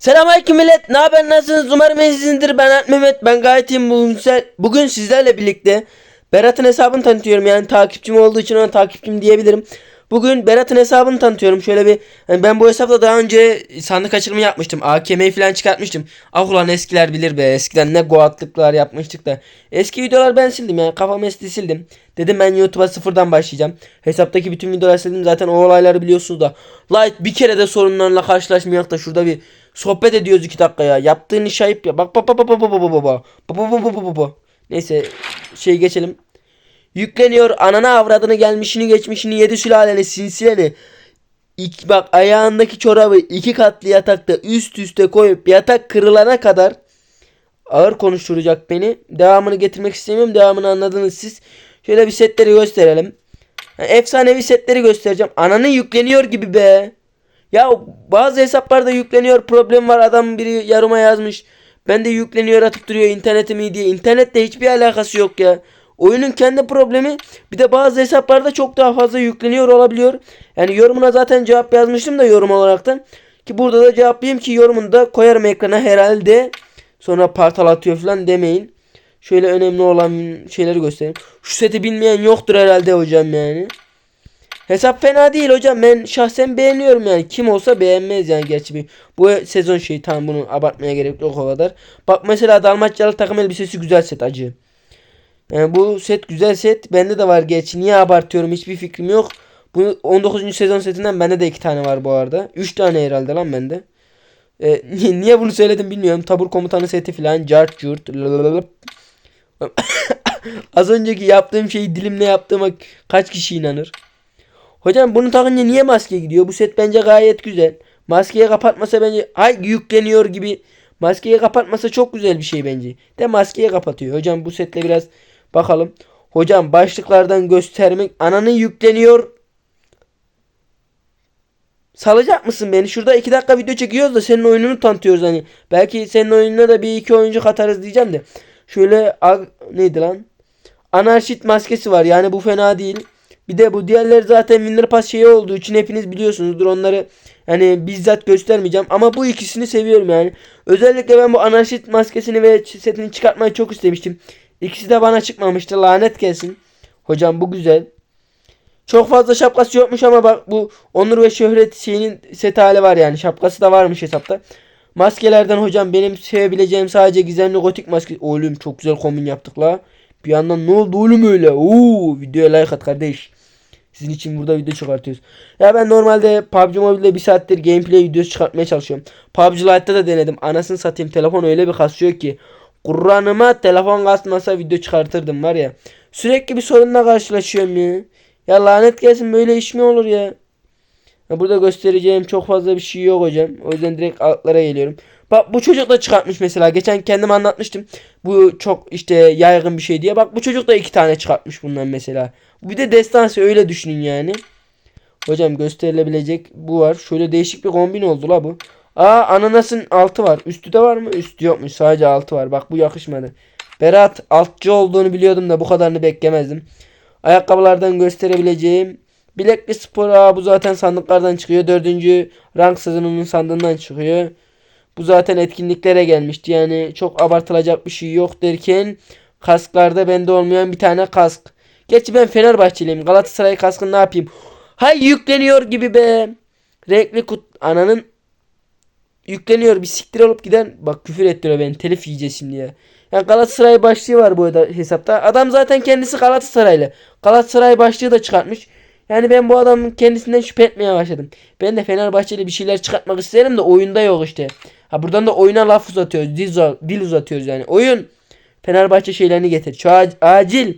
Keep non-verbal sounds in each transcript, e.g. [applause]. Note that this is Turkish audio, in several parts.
Selamünaleyküm millet. Ne haber? Nasılsınız? Umarım iyisinizdir. Ben Alp Mehmet. Ben gayet iyiyim. Bugün, bugün sizlerle birlikte Berat'ın hesabını tanıtıyorum. Yani takipçim olduğu için ona takipçim diyebilirim. Bugün Berat'ın hesabını tanıtıyorum. Şöyle bir hani ben bu hesapta daha önce sandık açılımı yapmıştım. AKM'yi falan çıkartmıştım. Ah ulan eskiler bilir be. Eskiden ne goatlıklar yapmıştık da. Eski videolar ben sildim yani. Kafam esti sildim. Dedim ben YouTube'a sıfırdan başlayacağım. Hesaptaki bütün videoları sildim. Zaten o olayları biliyorsunuz da. Light bir kere de sorunlarla karşılaşmayak da şurada bir sohbet ediyoruz iki dakika ya. Yaptığın iş ayıp ya. Bak bak bak bak bak bak bak bak bak bak bak bak bak bak. Neyse şey geçelim. Yükleniyor anana avradını gelmişini geçmişini yedi sülaleni sinsileni. İki, bak ayağındaki çorabı iki katlı yatakta üst üste koyup yatak kırılana kadar ağır konuşturacak beni. Devamını getirmek istemiyorum. Devamını anladınız siz. Şöyle bir setleri gösterelim. Efsanevi setleri göstereceğim. Ananı yükleniyor gibi be. Ya bazı hesaplarda yükleniyor problem var adam biri yarıma yazmış. Ben de yükleniyor atıp duruyor internetim iyi diye. İnternette hiçbir alakası yok ya. Oyunun kendi problemi bir de bazı hesaplarda çok daha fazla yükleniyor olabiliyor. Yani yorumuna zaten cevap yazmıştım da yorum olaraktan. Ki burada da cevaplayayım ki yorumunu da koyarım ekrana herhalde. Sonra partal atıyor falan demeyin. Şöyle önemli olan şeyleri göstereyim. Şu seti bilmeyen yoktur herhalde hocam yani. Hesap fena değil hocam. Ben şahsen beğeniyorum yani. Kim olsa beğenmez yani gerçi bir. Bu sezon şeyi tamam bunu abartmaya gerek yok o kadar. Bak mesela Dalmaçyalı takım elbisesi güzel set acı. Yani bu set güzel set. Bende de var gerçi. Niye abartıyorum hiçbir fikrim yok. Bu 19. sezon setinden bende de 2 tane var bu arada. 3 tane herhalde lan bende. Ee, [laughs] niye, bunu söyledim bilmiyorum. Tabur komutanı seti falan. Cart curt. [coughs] Az önceki yaptığım şeyi dilimle yaptığıma kaç kişi inanır? Hocam bunu takınca niye maske gidiyor? Bu set bence gayet güzel. Maskeyi kapatmasa bence ay yükleniyor gibi. Maskeyi kapatmasa çok güzel bir şey bence. De maskeyi kapatıyor. Hocam bu setle biraz bakalım. Hocam başlıklardan göstermek ananı yükleniyor. Salacak mısın beni? Şurada iki dakika video çekiyoruz da senin oyununu tanıtıyoruz hani. Belki senin oyununa da bir iki oyuncu katarız diyeceğim de. Şöyle neydi lan? Anarşit maskesi var. Yani bu fena değil. Bir de bu diğerleri zaten Winner Pass şeyi olduğu için hepiniz biliyorsunuzdur onları. Yani bizzat göstermeyeceğim ama bu ikisini seviyorum yani. Özellikle ben bu anarşit maskesini ve setini çıkartmayı çok istemiştim. İkisi de bana çıkmamıştı. Lanet gelsin. Hocam bu güzel. Çok fazla şapkası yokmuş ama bak bu onur ve şöhret şeyinin set hali var yani. Şapkası da varmış hesapta. Maskelerden hocam benim sevebileceğim sadece gizemli gotik maske. Oğlum çok güzel kombin yaptık la. Bir yandan ne oldu oğlum öyle? Oo, videoya like at kardeş. Sizin için burada video çıkartıyoruz. Ya ben normalde PUBG Mobile'de bir saattir gameplay videosu çıkartmaya çalışıyorum. PUBG Lite'da da denedim. Anasını satayım telefon öyle bir kasıyor ki. Kur'an'ıma telefon kasmasa video çıkartırdım var ya. Sürekli bir sorunla karşılaşıyorum ya. Ya lanet gelsin böyle iş mi olur ya? Ya burada göstereceğim çok fazla bir şey yok hocam. O yüzden direkt altlara geliyorum. Bak bu çocuk da çıkartmış mesela. Geçen kendim anlatmıştım. Bu çok işte yaygın bir şey diye. Bak bu çocuk da iki tane çıkartmış bundan mesela. Bir de destansı öyle düşünün yani. Hocam gösterilebilecek bu var. Şöyle değişik bir kombin oldu la bu. Aa ananasın altı var. Üstü de var mı? Üstü yokmuş. Sadece altı var. Bak bu yakışmadı. Berat altçı olduğunu biliyordum da bu kadarını beklemezdim. Ayakkabılardan gösterebileceğim. Bilekli spor aa, bu zaten sandıklardan çıkıyor. Dördüncü rank sezonunun sandığından çıkıyor. Bu zaten etkinliklere gelmişti. Yani çok abartılacak bir şey yok derken kasklarda bende olmayan bir tane kask. Gerçi ben Fenerbahçeliyim. Galatasaray kaskını ne yapayım? Hay yükleniyor gibi be. Renkli kut ananın yükleniyor bir siktir olup giden bak küfür ettiriyor beni telif yiyeceğiz şimdi ya. Yani Galatasaray başlığı var bu hesapta. Adam zaten kendisi Galatasaraylı. Galatasaray başlığı da çıkartmış. Yani ben bu adamın kendisinden şüphe etmeye başladım. Ben de Fenerbahçeli bir şeyler çıkartmak isterim de oyunda yok işte. Ha buradan da oyuna laf uzatıyoruz. Dil, uza- dil uzatıyoruz yani. Oyun Fenerbahçe şeylerini getir. Ac- acil.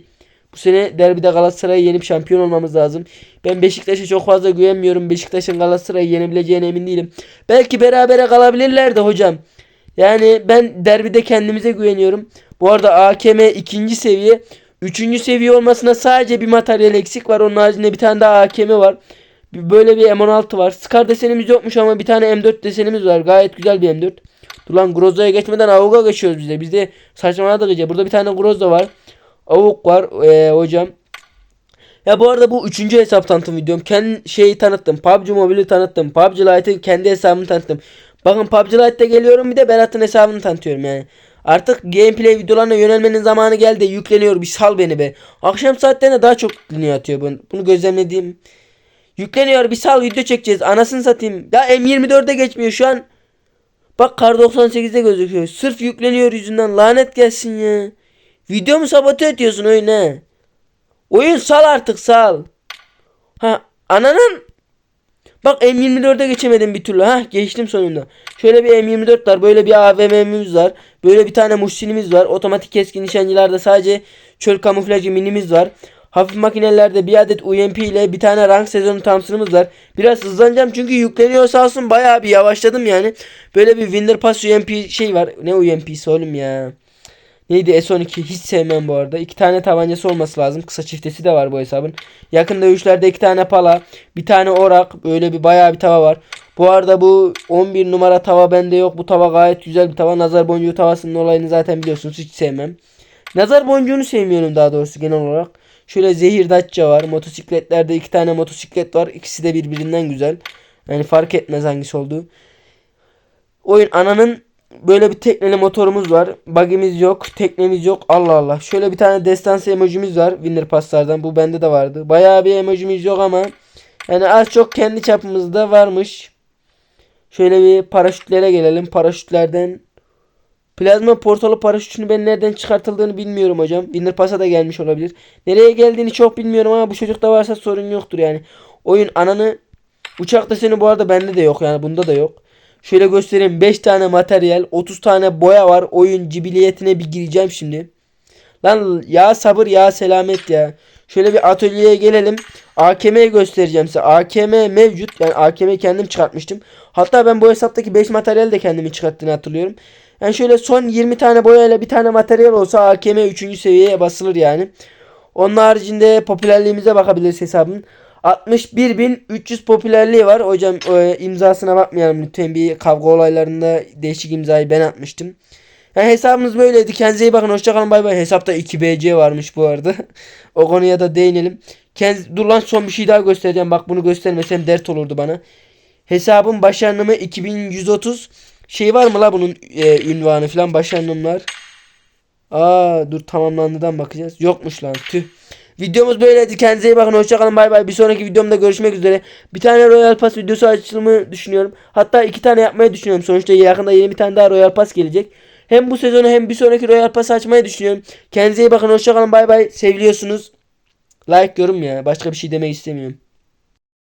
Bu sene derbide Galatasaray'ı yenip şampiyon olmamız lazım. Ben Beşiktaş'a çok fazla güvenmiyorum. Beşiktaş'ın Galatasaray'ı yenebileceğine emin değilim. Belki berabere kalabilirler de hocam. Yani ben derbide kendimize güveniyorum. Bu arada AKM ikinci seviye. Üçüncü seviye olmasına sadece bir materyal eksik var. Onun haricinde bir tane daha AKM var. Böyle bir M16 var. Scar desenimiz yokmuş ama bir tane M4 desenimiz var. Gayet güzel bir M4. Dur lan Groza'ya geçmeden Avuk'a geçiyoruz biz de. Biz de saçmaladık iyice. Burada bir tane Groza var. Avuk var ee, hocam. Ya bu arada bu üçüncü hesap tanıtım videom. Kendi şeyi tanıttım. PUBG Mobile'i tanıttım. PUBG Lite'ın kendi hesabımı tanıttım. Bakın PUBG Lite'de geliyorum bir de Berat'ın hesabını tanıtıyorum yani. Artık gameplay videolarına yönelmenin zamanı geldi. Yükleniyor bir sal beni be. Akşam saatlerinde daha çok yükleniyor atıyor bunu. Bunu gözlemlediğim. Yükleniyor bir sal video çekeceğiz. Anasını satayım. Ya M24'e geçmiyor şu an. Bak kar 98'de gözüküyor. Sırf yükleniyor yüzünden lanet gelsin ya. Videomu sabote ediyorsun oyun he. Oyun sal artık sal. Ha ananın. Bak M24'e geçemedim bir türlü. Ha geçtim sonunda. Şöyle bir M24 var. Böyle bir AVM'miz var. Böyle bir tane Muhsin'imiz var. Otomatik keskin nişancılarda sadece çöl kamuflajı minimiz var. Hafif makinelerde bir adet UMP ile bir tane rank sezonu Thompson'ımız var. Biraz hızlanacağım çünkü yükleniyor sağ olsun bayağı bir yavaşladım yani. Böyle bir Winter Pass UMP şey var. Ne UMP'si oğlum ya. Neydi S12 hiç sevmem bu arada. İki tane tabancası olması lazım. Kısa çiftesi de var bu hesabın. Yakın dövüşlerde iki tane pala. Bir tane orak. Böyle bir bayağı bir tava var. Bu arada bu 11 numara tava bende yok. Bu tava gayet güzel bir tava. Nazar boncuğu tavasının olayını zaten biliyorsunuz. Hiç sevmem. Nazar boncuğunu sevmiyorum daha doğrusu genel olarak. Şöyle zehir datça var. Motosikletlerde iki tane motosiklet var. İkisi de birbirinden güzel. Yani fark etmez hangisi olduğu. Oyun ananın böyle bir tekneli motorumuz var. Bug'imiz yok. Teknemiz yok. Allah Allah. Şöyle bir tane destansı emojimiz var. Winner Pass'lardan. Bu bende de vardı. Bayağı bir emojimiz yok ama yani az çok kendi çapımızda varmış. Şöyle bir paraşütlere gelelim. Paraşütlerden Plazma portalı paraşütünü ben nereden çıkartıldığını bilmiyorum hocam. Winner Pass'a da gelmiş olabilir. Nereye geldiğini çok bilmiyorum ama bu çocukta varsa sorun yoktur yani. Oyun ananı uçak deseni bu arada bende de yok yani bunda da yok. Şöyle göstereyim 5 tane materyal 30 tane boya var. Oyun cibiliyetine bir gireceğim şimdi. Lan ya sabır ya selamet ya. Şöyle bir atölyeye gelelim. AKM'yi göstereceğim size. AKM mevcut. Yani AKM'yi kendim çıkartmıştım. Hatta ben bu hesaptaki 5 materyal de kendimi çıkarttığını hatırlıyorum. Yani şöyle son 20 tane boyayla bir tane materyal olsa AKM 3. seviyeye basılır yani. Onun haricinde popülerliğimize bakabiliriz hesabın. 61.300 popülerliği var. Hocam e, imzasına bakmayalım lütfen. Bir kavga olaylarında değişik imzayı ben atmıştım. Yani hesabımız böyleydi. Kendinize iyi bakın. Hoşçakalın. Bay bay. Hesapta 2BC varmış bu arada. [laughs] o konuya da değinelim. Kendiniz, dur lan son bir şey daha göstereceğim. Bak bunu göstermesem dert olurdu bana. Hesabın başarımı 2130. Şey var mı la bunun e, ünvanı falan başarımlar. Aa dur tamamlandığından bakacağız. Yokmuş lan tüh. Videomuz böyleydi. Kendinize iyi bakın. Hoşçakalın. Bay bay. Bir sonraki videomda görüşmek üzere. Bir tane Royal Pass videosu açılımı düşünüyorum. Hatta iki tane yapmayı düşünüyorum. Sonuçta yakında yeni bir tane daha Royal Pass gelecek. Hem bu sezonu hem bir sonraki Royal Pass açmayı düşünüyorum. Kendinize iyi bakın. Hoşçakalın. Bay bay. Seviliyorsunuz. Like yorum ya. Başka bir şey demek istemiyorum.